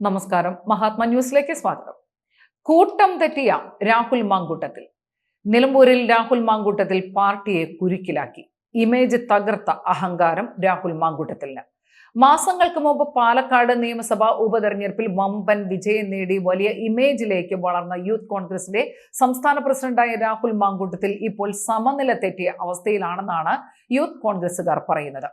നമസ്കാരം. മഹാത്മാ ന്യൂസിലേക്ക് സ്വാഗതം. കൂട്ടം തെറ്റിയ രാഹുൽ മാങ്കൂട്ടത്തിൽ. നിലമ്പൂരിൽ രാഹുൽ മാങ്കൂട്ടത്തിൽ പാർട്ടിയെ കുരുക്കിലാക്കി. ഇമേജ് തകർത്ത അഹങ്കാരം രാഹുൽ മാങ്കൂട്ടത്തിന് മാസങ്ങൾക്ക് മുമ്പ് പാലക്കാട് നിയമസഭാ ഉപതെരഞ്ഞെടുപ്പിൽ വമ്പൻ വിജയം നേടി വലിയ ഇമേജിലേക്ക് വളർന്ന യൂത്ത് കോൺഗ്രസിന്റെ സംസ്ഥാന പ്രസിഡന്റായ രാഹുൽ മാങ്കൂട്ടത്തിൽ ഇപ്പോൾ സമനില തെറ്റിയ അവസ്ഥയിലാണെന്നാണ് യൂത്ത് കോൺഗ്രസുകാർ പറയുന്നത്.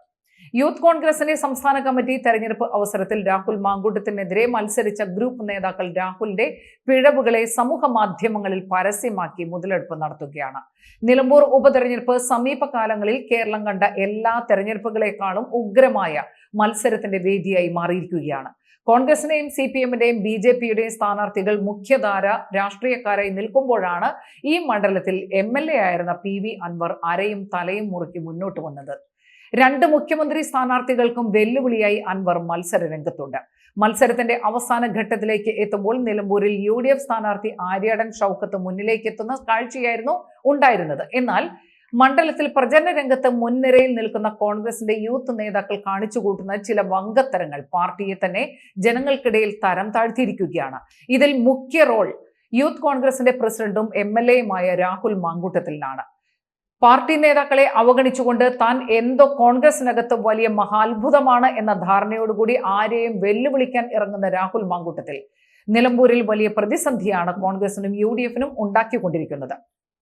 യൂത്ത് കോൺഗ്രസിന്റെ സംസ്ഥാന കമ്മിറ്റി തെരഞ്ഞെടുപ്പ് അവസരത്തിൽ രാഹുൽ മാങ്കൂട്ടത്തിനെതിരെ മത്സരിച്ച ഗ്രൂപ്പ് നേതാക്കൾ രാഹുലിന്റെ പിഴവുകളെ സമൂഹ മാധ്യമങ്ങളിൽ പരസ്യമാക്കി മുതലെടുപ്പ് നടത്തുകയാണ്. നിലമ്പൂർ ഉപതെരഞ്ഞെടുപ്പ് സമീപകാലങ്ങളിൽ കേരളം കണ്ട എല്ലാ തെരഞ്ഞെടുപ്പുകളെക്കാളും ഉഗ്രമായ മത്സരത്തിന്റെ വേദിയായി മാറിയിരിക്കുകയാണ്. കോൺഗ്രസിന്റെയും സി പി എമ്മിന്റെയും ബി ജെ പിയുടെയും സ്ഥാനാർത്ഥികൾ മുഖ്യധാര രാഷ്ട്രീയക്കാരായി നിൽക്കുമ്പോഴാണ് ഈ മണ്ഡലത്തിൽ എം എൽ എ ആയിരുന്ന പി വി അൻവർ അരയും തലയും മുറുക്കി മുന്നോട്ട് വന്നത്. രണ്ട് മുഖ്യമന്ത്രി സ്ഥാനാർത്ഥികൾക്കും വെല്ലുവിളിയായി അൻവർ മത്സര രംഗത്തുണ്ട്. മത്സരത്തിന്റെ അവസാന ഘട്ടത്തിലേക്ക് എത്തുമ്പോൾ നിലമ്പൂരിൽ യു ഡി എഫ് സ്ഥാനാർത്ഥി ആര്യാടൻ ഷൗക്കത്ത് മുന്നിലേക്ക് എത്തുന്ന കാഴ്ചയായിരുന്നു ഉണ്ടായിരുന്നത്. എന്നാൽ മണ്ഡലത്തിൽ പ്രചരണ രംഗത്ത് മുൻനിരയിൽ നിൽക്കുന്ന കോൺഗ്രസിന്റെ യൂത്ത് നേതാക്കൾ കാണിച്ചു കൂട്ടുന്ന ചില വങ്കത്തരങ്ങൾ പാർട്ടിയെ തന്നെ ജനങ്ങൾക്കിടയിൽ തരം താഴ്ത്തിയിരിക്കുകയാണ്. ഇതിൽ മുഖ്യ റോൾ യൂത്ത് കോൺഗ്രസിന്റെ പ്രസിഡന്റും എം എൽ എയുമായ രാഹുൽ മാങ്കൂട്ടത്തിലാണ്. പാർട്ടി നേതാക്കളെ അവഗണിച്ചുകൊണ്ട് താൻ എന്തോ കോൺഗ്രസിനകത്ത് വലിയ മഹാത്ഭുതമാണ് എന്ന ധാരണയോടുകൂടി ആരെയും വെല്ലുവിളിക്കാൻ ഇറങ്ങുന്ന രാഹുൽ മാങ്കൂട്ടത്തിൽ നിലമ്പൂരിൽ വലിയ പ്രതിസന്ധിയാണ് കോൺഗ്രസിനും യു ഡി എഫിനും ഉണ്ടാക്കിക്കൊണ്ടിരിക്കുന്നത്.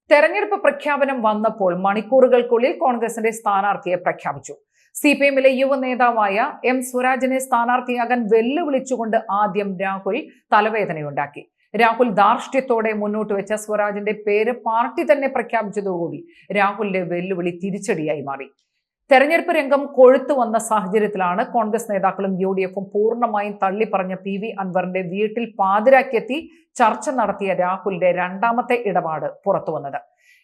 തെരഞ്ഞെടുപ്പ് പ്രഖ്യാപനം വന്നപ്പോൾ മണിക്കൂറുകൾക്കുള്ളിൽ കോൺഗ്രസിന്റെ സ്ഥാനാർത്ഥിയെ പ്രഖ്യാപിച്ചു. സി പി എമ്മിലെ യുവ നേതാവായ എം സ്വരാജിനെ സ്ഥാനാർത്ഥിയാകാൻ വെല്ലുവിളിച്ചുകൊണ്ട് ആദ്യം രാഹുൽ തലവേദനയുണ്ടാക്കി. രാഹുൽ ധാർഷ്ട്യത്തോടെ മുന്നോട്ട് വെച്ച സ്വരാജിന്റെ പേര് പാർട്ടി തന്നെ പ്രഖ്യാപിച്ചതോടുകൂടി രാഹുലിന്റെ വെല്ലുവിളി തിരിച്ചടിയായി മാറി. തെരഞ്ഞെടുപ്പ് രംഗം കൊഴുത്തു വന്ന സാഹചര്യത്തിലാണ് കോൺഗ്രസ് നേതാക്കളും യു ഡി എഫും പൂർണമായും തള്ളിപ്പറഞ്ഞ പി വി അൻവറിന്റെ വീട്ടിൽ പാതിരാക്കെത്തി ചർച്ച നടത്തിയ രാഹുലിന്റെ രണ്ടാമത്തെ ഇടപാട് പുറത്തു വന്നത്.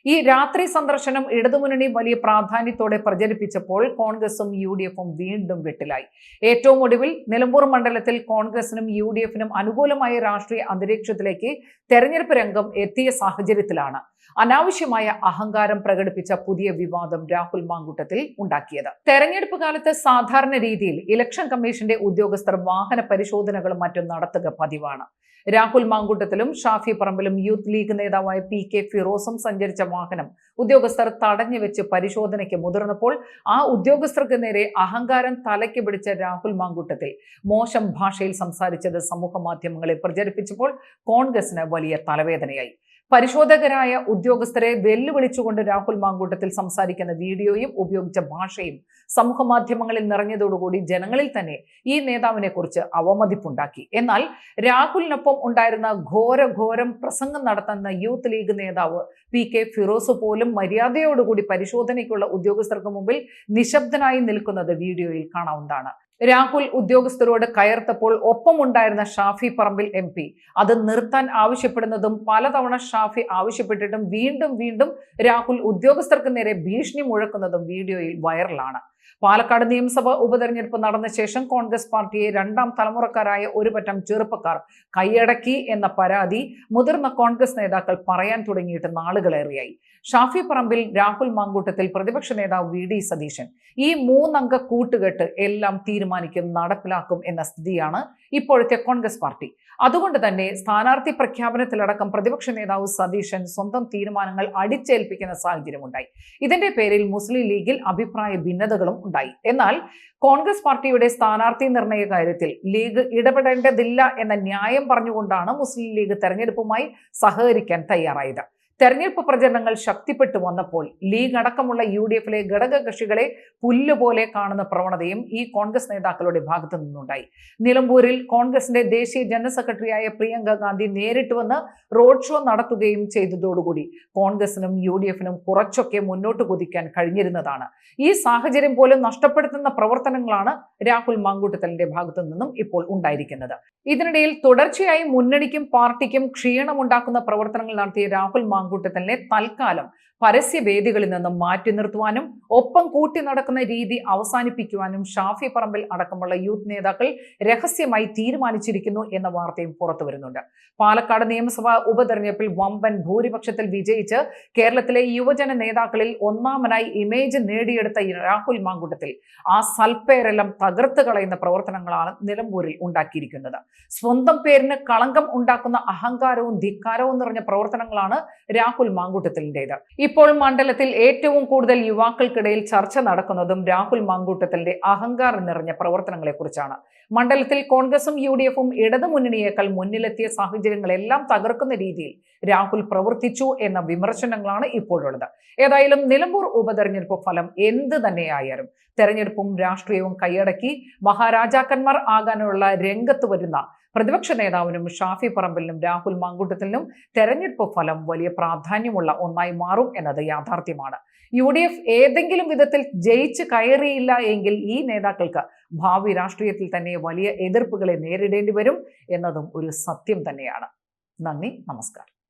ഈ രാത്രി സന്ദർശനം ഇടതുമുന്നണി വലിയ പ്രാധാന്യത്തോടെ പ്രചരിപ്പിച്ചപ്പോൾ കോൺഗ്രസും യു ഡി എഫും വീണ്ടും വെട്ടിലായി. ഏറ്റവും ഒടുവിൽ നിലമ്പൂർ മണ്ഡലത്തിൽ കോൺഗ്രസിനും യു ഡി എഫിനും അനുകൂലമായ രാഷ്ട്രീയ അന്തരീക്ഷത്തിലേക്ക് തെരഞ്ഞെടുപ്പ് രംഗം എത്തിയ സാഹചര്യത്തിലാണ് അനാവശ്യമായ അഹങ്കാരം പ്രകടിപ്പിച്ച പുതിയ വിവാദം രാഹുൽ മാങ്കൂട്ടത്തിൽ ഉണ്ടാക്കിയത്. തെരഞ്ഞെടുപ്പ് കാലത്ത് സാധാരണ രീതിയിൽ ഇലക്ഷൻ കമ്മീഷന്റെ ഉദ്യോഗസ്ഥർ വാഹന പരിശോധനകളും മറ്റും നടത്തുക പതിവാണ്. രാഹുൽ മാങ്കൂട്ടത്തിലും ഷാഫി പറമ്പിലും യൂത്ത് ലീഗ് നേതാവായ പി കെ ഫിറോസും സഞ്ചരിച്ച വാഹനം ഉദ്യോഗസ്ഥർ തടഞ്ഞു വെച്ച് പരിശോധനയ്ക്ക് മുതിർന്നപ്പോൾ ആ ഉദ്യോഗസ്ഥർക്ക് നേരെ അഹങ്കാരം തലയ്ക്ക് പിടിച്ച രാഹുൽ മാങ്കൂട്ടത്തിൽ മോശം ഭാഷയിൽ സംസാരിച്ചത് സമൂഹ മാധ്യമങ്ങളിൽ പ്രചരിപ്പിച്ചപ്പോൾ കോൺഗ്രസിന് വലിയ തലവേദനയായി. പരിശോധകരായ ഉദ്യോഗസ്ഥരെ വെല്ലുവിളിച്ചുകൊണ്ട് രാഹുൽ മാങ്കൂട്ടത്തിൽ സംസാരിക്കുന്ന വീഡിയോയും ഉപയോഗിച്ച ഭാഷയും സമൂഹ മാധ്യമങ്ങളിൽ നിറഞ്ഞതോടുകൂടി ജനങ്ങളിൽ തന്നെ ഈ നേതാവിനെ കുറിച്ച് അവമതിപ്പുണ്ടാക്കി. എന്നാൽ രാഹുലിനൊപ്പം ഉണ്ടായിരുന്ന ഘോരഘോരം പ്രസംഗം നടത്തുന്ന യൂത്ത് ലീഗ് നേതാവ് പി കെ ഫിറോസ് പോലും മര്യാദയോടുകൂടി പരിശോധനയ്ക്കുള്ള ഉദ്യോഗസ്ഥർക്ക് മുമ്പിൽ നിശബ്ദനായി നിൽക്കുന്നത് വീഡിയോയിൽ കാണാവുന്നതാണ്. രാഹുൽ ഉദ്യോഗസ്ഥരോട് കയർത്തപ്പോൾ ഒപ്പമുണ്ടായിരുന്ന ഷാഫി പറമ്പിൽ എം പി. അത് നിർത്താൻ ആവശ്യപ്പെടുന്നതും പലതവണ ഷാഫി ആവശ്യപ്പെട്ടിട്ടും വീണ്ടും വീണ്ടും രാഹുൽ ഉദ്യോഗസ്ഥർക്ക് നേരെ ഭീഷണി മുഴക്കുന്നതും വീഡിയോയിൽ വൈറലാണ്. പാലക്കാട് നിയമസഭാ ഉപതെരഞ്ഞെടുപ്പ് നടന്ന ശേഷം കോൺഗ്രസ് പാർട്ടിയെ രണ്ടാം തലമുറക്കാരായ ഒരു പറ്റം ചെറുപ്പക്കാർ കൈയടക്കി എന്ന പരാതി മുതിർന്ന കോൺഗ്രസ് നേതാക്കൾ പറയാൻ തുടങ്ങിയിട്ട് നാളുകളേറെയായി. ഷാഫി പറമ്പിൽ രാഹുൽ മാങ്കൂട്ടത്തിൽ പ്രതിപക്ഷ നേതാവ് വി ഡി സതീശൻ. ഈ മൂന്നംഗ കൂട്ടുകെട്ട് എല്ലാം തീരുമാനിക്കും നടപ്പിലാക്കും എന്ന സ്ഥിതിയാണ് ഇപ്പോഴത്തെ കോൺഗ്രസ് പാർട്ടി. അതുകൊണ്ട് തന്നെ സ്ഥാനാർത്ഥി പ്രഖ്യാപനത്തിലടക്കം പ്രതിപക്ഷ നേതാവ് സതീശൻ സ്വന്തം തീരുമാനങ്ങൾ അടിച്ചേൽപ്പിക്കുന്ന സാഹചര്യമുണ്ടായി. ഇതിന്റെ പേരിൽ മുസ്ലിം ലീഗിൽ അഭിപ്രായ ഭിന്നതകളും ഉണ്ടായി. എന്നാൽ കോൺഗ്രസ് പാർട്ടിയുടെ സ്ഥാനാർത്ഥി നിർണയ കാര്യത്തിൽ ലീഗ് ഇടപെടേണ്ടതില്ല എന്ന ന്യായം പറഞ്ഞുകൊണ്ടാണ് മുസ്ലിം ലീഗ് തെരഞ്ഞെടുപ്പുമായി സഹകരിക്കാൻ തയ്യാറായത്. തെരഞ്ഞെടുപ്പ് പ്രചരണങ്ങൾ ശക്തിപ്പെട്ടു വന്നപ്പോൾ ലീഗ് അടക്കമുള്ള യു ഡി എഫിലെ ഘടക കക്ഷികളെ പുല്ലുപോലെ കാണുന്ന പ്രവണതയും ഈ കോൺഗ്രസ് നേതാക്കളുടെ ഭാഗത്തു നിന്നുണ്ടായി. നിലമ്പൂരിൽ കോൺഗ്രസിന്റെ ദേശീയ ജനറൽ സെക്രട്ടറിയായ പ്രിയങ്ക ഗാന്ധി നേരിട്ട് വന്ന് റോഡ് ഷോ നടത്തുകയും ചെയ്തതോടുകൂടി കോൺഗ്രസിനും യു ഡി എഫിനും കുറച്ചൊക്കെ മുന്നോട്ട് കുതിക്കാൻ കഴിഞ്ഞിരുന്നതാണ്. ഈ സാഹചര്യം പോലും നഷ്ടപ്പെടുത്തുന്ന പ്രവർത്തനങ്ങളാണ് രാഹുൽ മാങ്കൂട്ടത്തലിന്റെ ഭാഗത്തു നിന്നും ഇപ്പോൾ ഉണ്ടായിരിക്കുന്നത്. ഇതിനിടയിൽ തുടർച്ചയായി മുന്നണിക്കും പാർട്ടിക്കും ക്ഷീണമുണ്ടാക്കുന്ന പ്രവർത്തനങ്ങൾ നടത്തിയ രാഹുൽ മാങ്കൂട്ടത്തലിനെ തൽക്കാലം പരസ്യവേദികളിൽ നിന്നും മാറ്റി നിർത്തുവാനും ഒപ്പം കൂട്ടി നടക്കുന്ന രീതി അവസാനിപ്പിക്കുവാനും ഷാഫി പറമ്പിൽ അടക്കമുള്ള യൂത്ത് നേതാക്കൾ രഹസ്യമായി തീരുമാനിച്ചിരിക്കുന്നു എന്ന വാർത്തയും പുറത്തു വരുന്നുണ്ട്. പാലക്കാട് നിയമസഭാ ഉപതെരഞ്ഞെടുപ്പിൽ വമ്പൻ ഭൂരിപക്ഷത്തിൽ വിജയിച്ച് കേരളത്തിലെ യുവജന നേതാക്കളിൽ ഒന്നാമനായി ഇമേജ് നേടിയെടുത്ത രാഹുൽ മാങ്കുട്ടത്തിൽ ആ സൽപ്പേരെല്ലാം തകർത്ത് കളയുന്ന പ്രവർത്തനങ്ങളാണ് നിലമ്പൂരിൽ ഉണ്ടാക്കിയിരിക്കുന്നത്. സ്വന്തം പേരിന് കളങ്കം ഉണ്ടാക്കുന്ന അഹങ്കാരവും ധിക്കാരവും നിറഞ്ഞ പ്രവർത്തനങ്ങളാണ് രാഹുൽ മാങ്കൂട്ടത്തിലിന്റെത്. ഇപ്പോൾ മണ്ഡലത്തിൽ ഏറ്റവും കൂടുതൽ യുവാക്കൾക്കിടയിൽ ചർച്ച നടക്കുന്നതും രാഹുൽ മാങ്കൂട്ടത്തിന്റെ അഹങ്കാരം നിറഞ്ഞ പ്രവർത്തനങ്ങളെക്കുറിച്ചാണ്. മണ്ഡലത്തിൽ കോൺഗ്രസും യു ഡി എഫും ഇടതുമുന്നണിയേക്കാൾ മുന്നിലെത്തിയ സാഹചര്യങ്ങളെല്ലാം തകർക്കുന്ന രീതിയിൽ രാഹുൽ പ്രവർത്തിച്ചു എന്ന വിമർശനങ്ങളാണ് ഇപ്പോഴുള്ളത്. ഏതായാലും നിലമ്പൂർ ഉപതെരഞ്ഞെടുപ്പ് ഫലം എന്ത് തന്നെയായാലും തെരഞ്ഞെടുപ്പും രാഷ്ട്രീയവും കൈയടക്കി മഹാരാജാക്കന്മാർ ആകാനുള്ള രംഗത്ത് വരുന്ന പ്രതിപക്ഷ നേതാവിനും ഷാഫി പറമ്പിലിനും രാഹുൽ മാങ്കൂട്ടത്തിനും തെരഞ്ഞെടുപ്പ് ഫലം വലിയ പ്രാധാന്യമുള്ള ഒന്നായി മാറും എന്നത് യാഥാർത്ഥ്യമാണ്. യു ഡി എഫ് ഏതെങ്കിലും വിധത്തിൽ ജയിച്ച് കയറിയില്ല എങ്കിൽ ഈ നേതാക്കൾക്ക് ഭാവി രാഷ്ട്രീയത്തിൽ തന്നെ വലിയ എതിർപ്പുകളെ നേരിടേണ്ടി വരും എന്നതും ഒരു സത്യം തന്നെയാണ്. നന്ദി നമസ്കാരം.